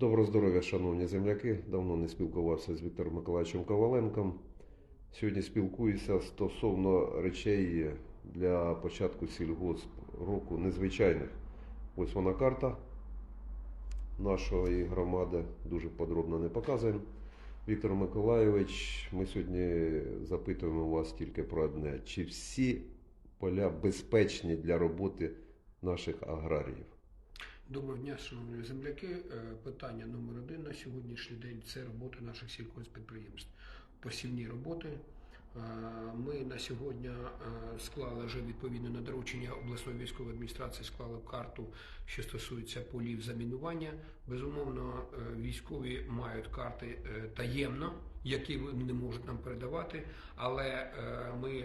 Доброго здоров'я, шановні земляки. Давно не спілкувався з Віктором Миколаївичем Коваленком. Сьогодні спілкуюся стосовно речей для початку сільгосп року незвичайних. Ось вона карта нашої громади. Дуже подробно не показуємо. Віктор Миколайович, ми сьогодні запитуємо вас тільки про одне: чи всі поля безпечні для роботи наших аграріїв? Доброго дня, шановні земляки. Е, Питання номер один на сьогоднішній день це робота наших сільхозпідприємств. Посівні роботи. Е, Ми на сьогодні е, склали вже відповідне на доручення обласної військової адміністрації, склали карту, що стосується полів замінування. Безумовно, е, військові мають карти е, таємно, які вони не можуть нам передавати, але е, ми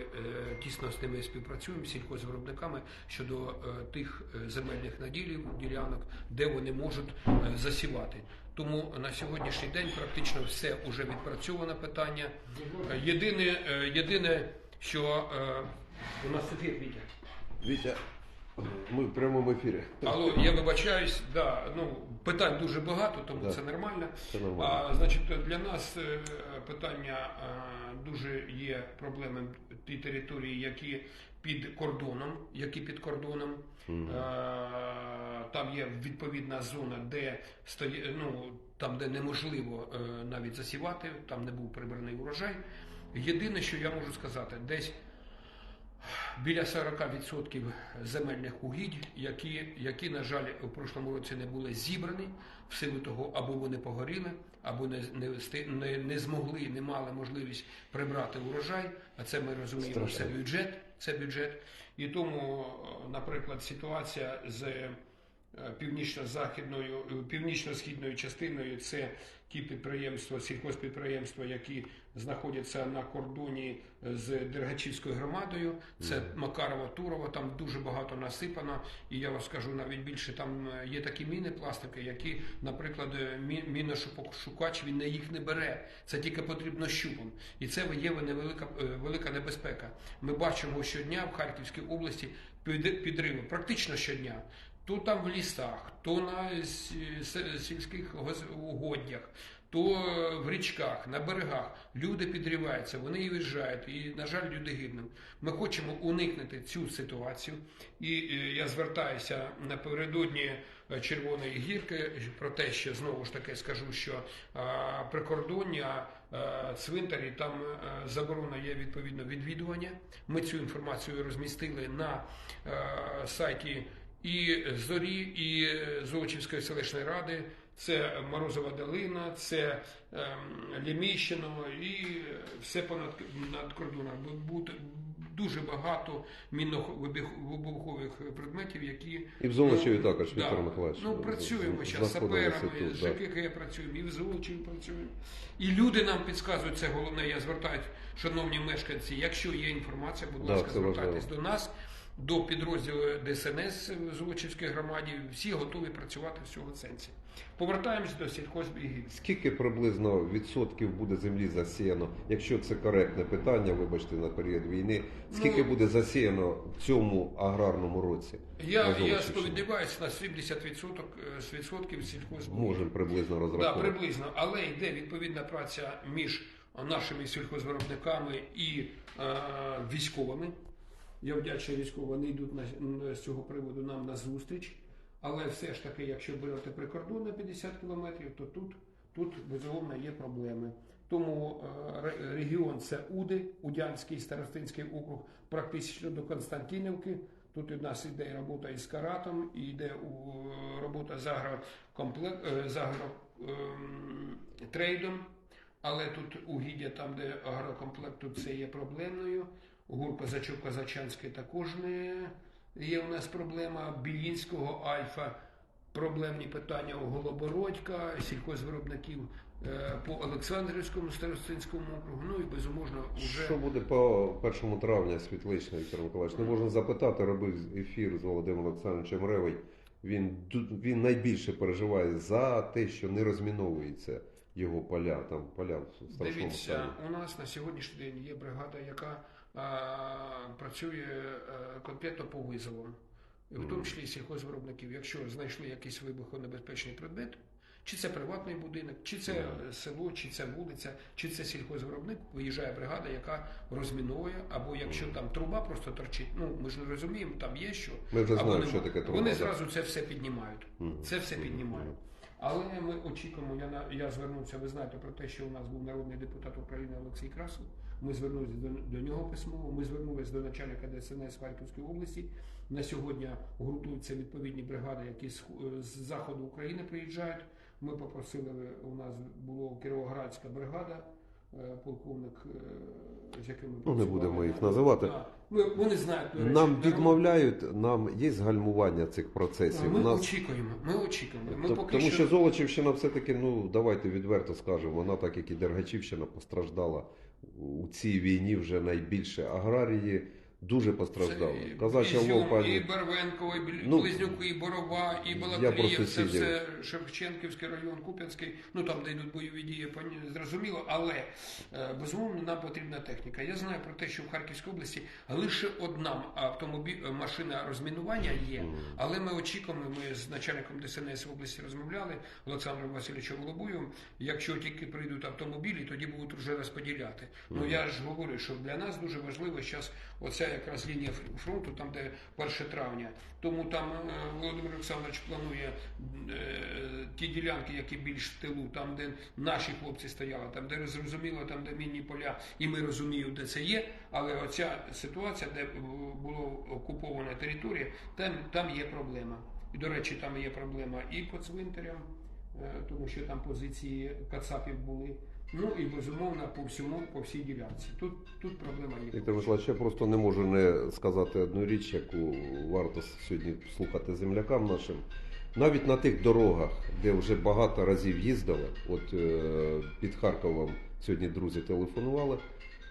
тісно з ними співпрацюємо з сільхозвиробниками щодо тих земельних наділів, ділянок, де вони можуть засівати. Тому на сьогоднішній день практично все вже відпрацьовано питання. Єдине, єдине, що у нас ефір Вітя. Вітя, ми в прямому ефірі. Алло, я вибачаюсь, да, ну, питань дуже багато, тому Да. це нормально. Це нормально. А, значить, для нас е, питання е, дуже є проблеми ті території, які під кордоном, які під кордоном. Мгм. Е, Там є відповідна зона, де стої, ну, там, де неможливо навіть засівати, там не був прибраний урожай. Єдине, що я можу сказати, десь біля 40% земельних угідь, які, які, на жаль, у прошлому році не були зібрані, в силу того, або вони погоріли, або не, не, не, не змогли, не мали можливість прибрати урожай. А це ми розуміємо, Страшно. це бюджет, це бюджет. І тому, наприклад, ситуація з північно-західною, е, північно-східною частиною це ті підприємства, сільхозпідприємства, які знаходяться на кордоні з Дергачівською громадою. Це Макарова, Турова, там дуже багато насипано. І я вам скажу навіть більше, там е, є такі міни пластики, які, наприклад, е, мі- міношукач він їх не бере. Це тільки потрібно щупом. І це є невелика е, велика небезпека. Ми бачимо щодня в Харківській області підриви, практично щодня. То там в лісах, то на сільських угоддях, то е, в річках, на берегах люди підриваються, вони і виїжджають, і, на жаль, люди гинуть. Ми хочемо уникнути цю ситуацію. І е, я звертаюся напередодні е, Червоної гірки про те, що знову ж таки скажу, що прикордоння цвинтарі там заборона є відповідно відвідування. Ми цю інформацію розмістили на сайті і зорі, і Золочівської селищної ради. Це Морозова долина, це ем, Ліміщино і все понад над кордоном. Бу- Буде дуже багато мінно-вибухових предметів, які І в Золочеві ну, також, Віктор Миколаївич, Ну працюємо зараз саперами, з да. ЖКХ працюємо, і в Золочеві працюємо. І люди нам підказують це головне. Я звертаюсь, шановні мешканці, якщо є інформація, будь Да, ласка, важливо. звертайтесь до нас. До підрозділу ДСНС в Золочівській громаді всі готові працювати в цьому сенсі. Повертаємось до сільхозбігів. Скільки приблизно відсотків буде землі засіяно, якщо це коректне питання, вибачте, на період війни, скільки Ну, буде засіяно в цьому аграрному році? Я, я сподіваюся на 70% е, з відсотків сільхозбігів. Можемо приблизно Так, розраховувати. приблизно, але йде відповідна праця між нашими сільхозвиробниками і е, військовими. Я вдячний військовим, вони йдуть на, з цього приводу нам на зустріч. Але все ж таки, якщо берете прикордон на 50 кілометрів, то тут, тут безумовно є проблеми. Тому е, регіон це Уди, Удянський старостинський округ, практично до Константинівки. Тут у нас йде робота із каратом, і йде робота з е, з агротрейдом. Але тут угіддя, там, де агрокомплект, тут це є проблемною. Гур Козачок Козачанський також не є у нас проблема. Білінського Альфа проблемні питання у Голобородька, сільхозвиробників е, по Олександрівському старостинському округу. Ну і безумовно вже Що буде по 1 травня світличний Віктор Миколаївич? Не можна запитати, робив ефір з Володимиром Олександровичем Ревий. Він, він найбільше переживає за те, що не розміновується його поля, там поля в Дивіться, у нас на сьогоднішній день є бригада, яка працює конкретно по визовам, і в тому числі сільхозвиробників. Якщо знайшли якийсь вибухонебезпечний предмет, чи це приватний будинок, чи це е, село, чи це вулиця, чи це сільхозвиробник, виїжджає бригада, яка розміновує, або якщо там труба просто торчить, ну ми ж не розуміємо, там є що. Ми вже знаємо, нема. що таке труба, Вони зразу це все піднімають. Це все піднімають. Але ми очікуємо, я, я звернувся, ви знаєте про те, що у нас був народний депутат України Олексій Красов. Ми звернулися до, до нього письмово, ми звернулися до начальника ДСНС Харківської області. На сьогодні готуються відповідні бригади, які з, з заходу України приїжджають. Ми попросили, у нас була Кіровоградська бригада, е, полковник, е, з яким ми Ну, не будемо їх називати. Ми- Вони знають, речі, Нам відмовляють, нам є гальмування цих процесів. Ми нас очікуємо, ми очікуємо. Ми Тоб- поки Тому що... що Золочівщина все-таки, ну давайте відверто скажемо, вона так як і Дергачівщина постраждала у цій війні вже найбільше. Аграрії дуже постраждали. Казача Лопань. і Барвенково, і Ну, і Борова, і Балакліїв, це все Шевченківський район, Куп'янський, ну там, де йдуть бойові дії, зрозуміло, але е, безумовно нам потрібна техніка. Я знаю про те, що в Харківській області лише одна автомобіль, машина розмінування є, але ми очікуємо, ми з начальником ДСНС в області розмовляли, Олександром Васильовичем Волобуєвим, якщо тільки прийдуть автомобілі, тоді будуть вже розподіляти. Ну я ж говорю, що для нас дуже важливо зараз оця якраз лінія фронту, там де 1 травня. Тому там е, Володимир Олександрович планує е, ті ділянки, які більш в тилу, там, де наші хлопці стояли, там, де зрозуміло, там, де мінні поля, і ми розуміємо, де це є. Але оця ситуація, де було окупована територія, там, там є проблема. І, до речі, там є проблема і по цвинтарям, е, тому що там позиції кацапів були. Ну і безумовно по всьому, по всій ділянці. Тут, тут проблема є. Віктор Миколаївич, я просто не можу не сказати одну річ, яку варто сьогодні слухати землякам нашим. Навіть на тих дорогах, де вже багато разів їздили, от е, під Харковом сьогодні друзі телефонували,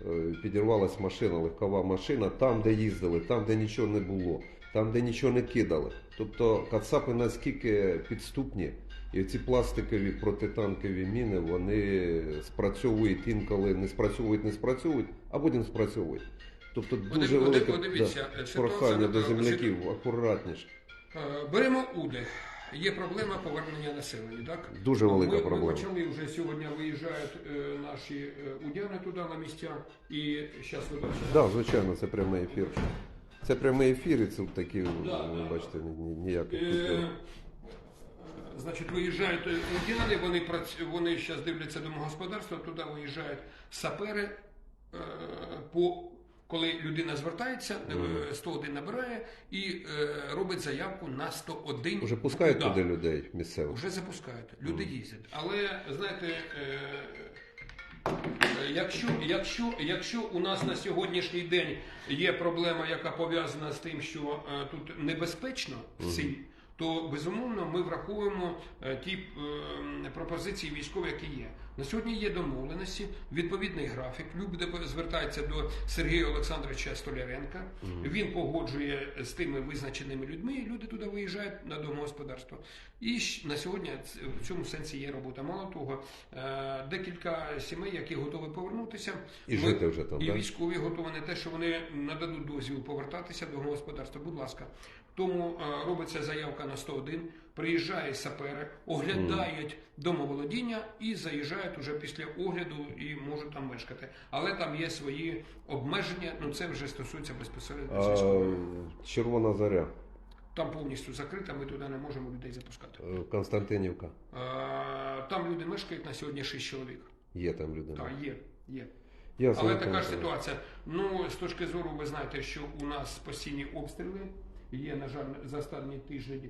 е, підірвалась машина, легкова машина, там, де їздили, там, де нічого не було, там, де нічого не кидали. Тобто кацапи наскільки підступні, і ці пластикові протитанкові міни вони спрацьовують інколи не спрацьовують, не спрацьовують, а потім спрацьовують. Тобто дуже велике да, прохання до земляків, акуратніше. Е, Беремо УДИ. Є проблема повернення населення, так? Дуже велика ми, проблема. Ми почали вже сьогодні виїжджають е, наші е, удяни туди на місця. І зараз ви бачите. Так, да, звичайно, це прямий ефір. Це прямий ефір, і це такі, Да, ви да, бачите, ні- ніяких е, Значить, виїжджають е, вони прац- вони зараз дивляться домогосподарство, туди виїжджають сапери. е, По коли людина звертається, е, 101 набирає і е, робить заявку на 101. Уже пускають Да. туди людей місцевих. Вже запускають, люди їздять. Але знаєте, е, е, якщо, якщо, якщо у нас на сьогоднішній день є проблема, яка пов'язана з тим, що е, тут небезпечно в селі, то безумовно ми враховуємо е, ті е, пропозиції військові, які є. На сьогодні є домовленості, відповідний графік. Люди звертаються до Сергія Олександровича Столяренка. Він погоджує з тими визначеними людьми, і люди туди виїжджають на домогосподарство. І на сьогодні в цьому сенсі є робота. Мало того, е, декілька сімей, які готові повернутися, І жити вже там, і військові готові не те, що вони нададуть дозвіл повертатися до господарства. Будь ласка. Тому е, робиться заявка на 101, приїжджає сапери, оглядають домоволодіння і заїжджають уже після огляду і можуть там мешкати. Але там є свої обмеження. Ну це вже стосується безпосередньо А. Червона заря, Там повністю закрита, ми туди не можемо людей запускати. е, Константинівка. Там люди мешкають на сьогодні 6 чоловік. Є там людина. Так, є, є. Ясно, Але така ж ситуація. Ну, з точки зору, ви знаєте, що у нас постійні обстріли. Є, на жаль, за останні тижні е,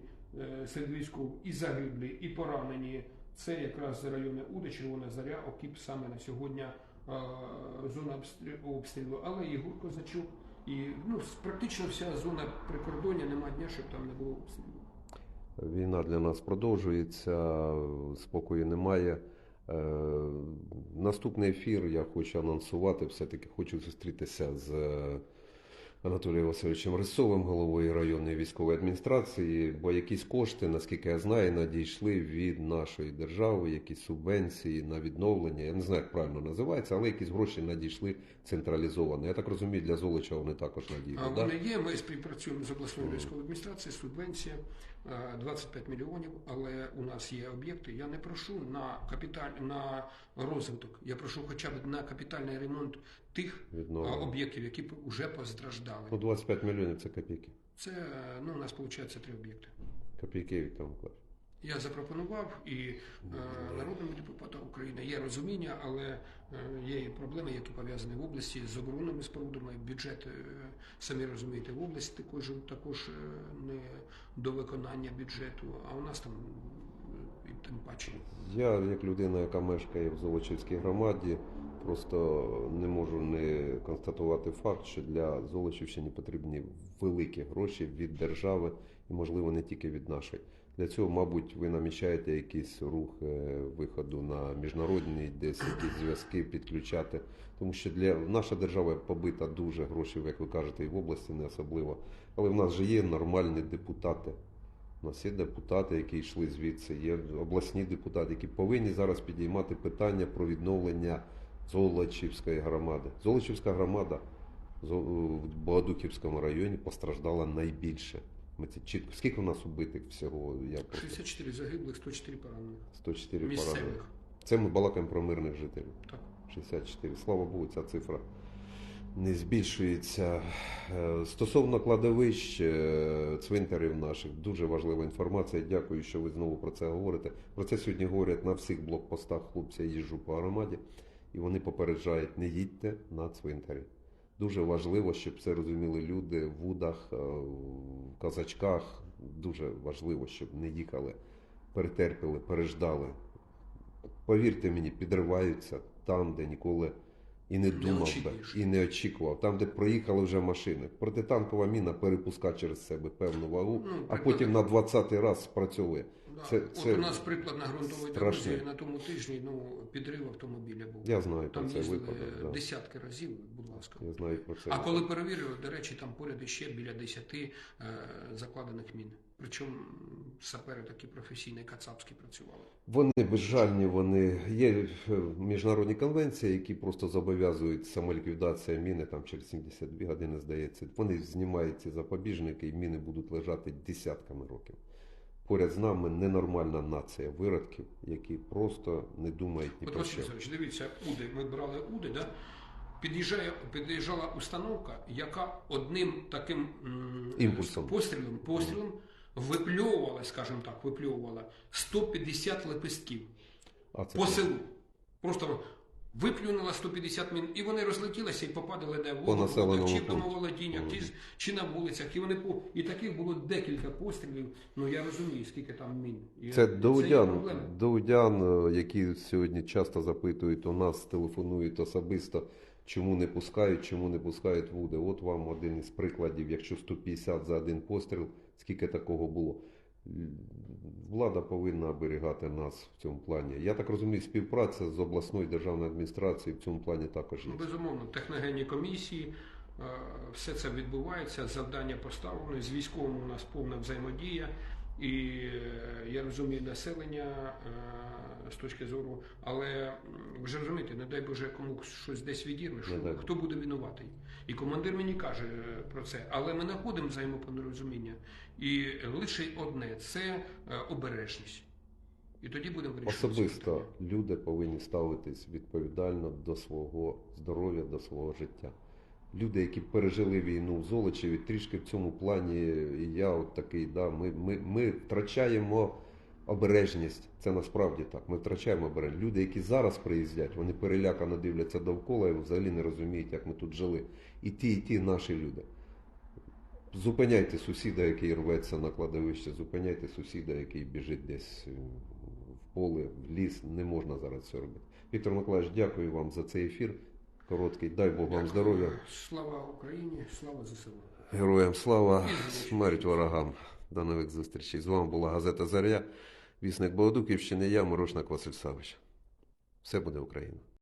серед військових і загиблі, і поранені. Це якраз райони Уда, Червона Заря, Окіп саме на сьогодні е, зона обстрі- обстрілу. Але і Козачук, і ну, практично вся зона прикордоння, нема дня, щоб там не було обстрілу. Війна для нас продовжується, спокою немає. Е, Наступний ефір я хочу анонсувати. Все-таки хочу зустрітися з Анатолієм Васильовичем Рисовим, головою районної військової адміністрації, бо якісь кошти, наскільки я знаю, надійшли від нашої держави, якісь субвенції на відновлення. Я не знаю, як правильно називається, але якісь гроші надійшли централізовано. Я так розумію, для Золоча вони також надійдуть. А вони є. Ми співпрацюємо з обласною військовою адміністрацією, субвенція е, 25 мільйонів. Але у нас є об'єкти. Я не прошу на капіталь на розвиток. Я прошу хоча б на капітальний ремонт тих Відновлення. об'єктів, які вже постраждали. Ну, 25 мільйонів це копійки. Це ну у нас виходить три об'єкти. Копійки Віктор Миколаївич. Я запропонував і е, народному депутату України є розуміння, але е, є і проблеми, які пов'язані в області з оборонними спорудами. Бюджет, е, самі розумієте, в області також, також е, не до виконання бюджету, а у нас там тим паче. Я, як людина, яка мешкає в Золочівській громаді, просто не можу не констатувати факт, що для Золочівщини потрібні великі гроші від держави і, можливо, не тільки від нашої. Для цього, мабуть, ви намічаєте якийсь рух е, виходу на міжнародні, десь якісь зв'язки підключати. Тому що для наша держава побита дуже грошей, як ви кажете, і в області не особливо. Але в нас же є нормальні депутати. У нас є депутати, які йшли звідси, є обласні депутати, які повинні зараз підіймати питання про відновлення Золочівської громади. Золочівська громада в Богодухівському районі постраждала найбільше. Ми це чітко. Скільки у нас убитих всього? Я просто 64 загиблих, 104 поранених. 104 поранених. Це ми балакаємо про мирних жителів. Так. 64. Слава Богу, ця цифра не збільшується. Е, Стосовно кладовищ, е, цвинтарів наших, дуже важлива інформація. Дякую, що ви знову про це говорите. Про це сьогодні говорять на всіх блокпостах хлопці. Я їжджу по громаді, і вони попереджають: не їдьте на цвинтарі. Дуже важливо, щоб це розуміли люди в Удах, е, в казачках. Дуже важливо, щоб не їхали, перетерпіли, переждали. Повірте мені, підриваються там, де ніколи і не Не думав би, і не очікував. Там, де проїхали вже машини. Протитанкова міна перепускає через себе певну вагу, Ну, а потім на 20-й раз спрацьовує. Да. Це- От у нас приклад на ґрунтовій дорозі на тому тижні ну, підрив автомобіля був. Я знаю про Там цей їздили випадок. Да. десятки разів, будь ласка. Я знаю про це. А коли перевірили, до речі, там поряд іще біля 10 е, закладених мін. Причому сапери такі професійні, кацапські працювали. Вони безжальні, вони є е, міжнародні конвенції, які просто зобов'язують самоліквідація міни там через 72 години, здається. Вони знімають ці запобіжники, і міни будуть лежати десятками років. Поряд з нами ненормальна нація виродків, які просто не думають ні От про що. Дивіться, Уди, ми брали Уди, да? Під'їжджає, під'їжджала установка, яка одним таким м, Імпульсом. пострілом, пострілом випльовувала, скажімо так, випльовувала 150 лепестків. А це по селу. Просто виплюнула 150 мін, і вони розлетілися і попадали де в воду, чи в пункту. домоволодіннях, чи, чи на вулицях. І вони по і таких було декілька пострілів. Ну я розумію, скільки там мін. І Це проблема. Даудян, е, які сьогодні часто запитують у нас, телефонують особисто, чому не пускають, чому не пускають вуди. От вам один із прикладів, якщо 150 за один постріл, скільки такого було. Влада повинна оберігати нас в цьому плані. Я так розумію, співпраця з обласною державною адміністрацією в цьому плані також є. Ну, безумовно, техногенні комісії, е, все це відбувається, завдання поставлено. З військовим у нас повна взаємодія. І е, я розумію населення е, з точки зору, але ви ж розумієте, не дай Боже кому щось десь відірне, що Не хто буде винуватий. І командир мені каже е, про це, але ми знаходимо взаємопорозуміння. І лише одне це обережність. І тоді будемо вирішувати. Особисто люди повинні ставитись відповідально до свого здоров'я, до свого життя. Люди, які пережили війну в Золочеві, трішки в цьому плані, і я от такий, да, ми, ми, ми втрачаємо обережність. Це насправді так. Ми втрачаємо обережність. Люди, які зараз приїздять, вони перелякано дивляться довкола і взагалі не розуміють, як ми тут жили. І ті, і ті наші люди. Зупиняйте сусіда, який рветься на кладовище, зупиняйте сусіда, який біжить десь в поле, в ліс. Не можна зараз це робити. Віктор Миколаївич, дякую вам за цей ефір. Короткий. Дай Бог вам здоров'я. Слава Україні, слава ЗСУ. Героям слава, смерть ворогам. До нових зустрічей. З вами була газета Заря, вісник Богодуківщини, я Морошник Василь Савич. Все буде Україна.